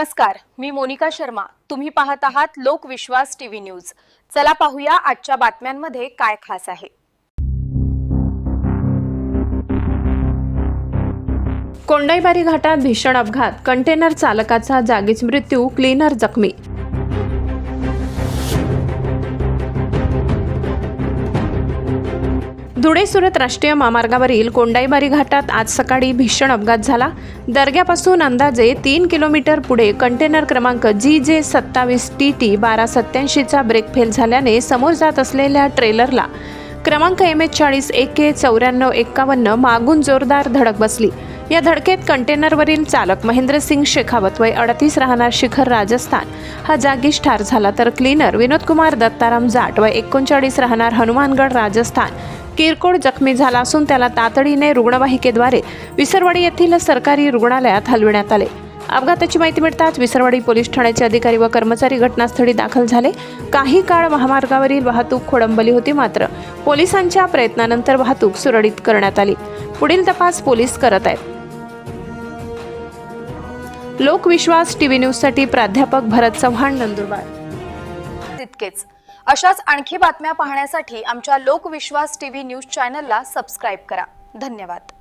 नमस्कार मी मोनिका शर्मा. तुम्ही पाहत आहात लोकविश्वास टीव्ही न्यूज. चला पाहूया आजच्या बातम्यांमध्ये काय खास आहे. कोंडाईबारी घाटात भीषण अपघात. कंटेनर चालकाचा जागीच मृत्यू क्लीनर जखमी. धुळे सुरत राष्ट्रीय महामार्गावरील कोंडाईबारी घाटात आज सकाळी भीषण अपघात झाला. दर्ग्यापासून अंदाजे तीन किलोमीटर पुढे कंटेनर क्रमांक जी जे सत्तावीस टी टी बारा सत्याऐंशीचा ब्रेक फेल झाल्याने समोर जात असलेल्या ट्रेलरला क्रमांक एम एच चाळीस एके के चौऱ्याण्णव एक्कावन्न मागून जोरदार धडक बसली. या धडकेत कंटेनरवरील चालक महेंद्रसिंग शेखावत वय अडतीस राहणार शिखर राजस्थान. हा जागीच ठार झाला तर क्लीनर विनोदकुमार दत्ताराम जाट वय एकोणचाळीस राहणार हनुमानगड राजस्थान. किरकोळ जखमी झाला असून त्याला तातडीने रुग्णवाहिकेद्वारे विसरवाडी येथील सरकारी रुग्णालयात हलविण्यात आले. अपघाताची माहिती मिळताच विसरवाडी पोलीस ठाण्याचे अधिकारी व कर्मचारी घटनास्थळी दाखल झाले. काही काळ महामार्गावरील वाहतूक खोळंबली होती मात्र पोलिसांच्या प्रयत्नानंतर वाहतूक सुरळीत करण्यात आली. पुढील तपास पोलीस करत आहेत. लोकविश्वास टीव्ही न्यूजसाठी प्राध्यापक भरत चव्हाण नंदुरबार. तितकेच अशाच आणखी बातम्या पाहण्यासाठी आमच्या लोकविश्वास टीव्ही न्यूज चॅनलला सबस्क्राईब करा. धन्यवाद.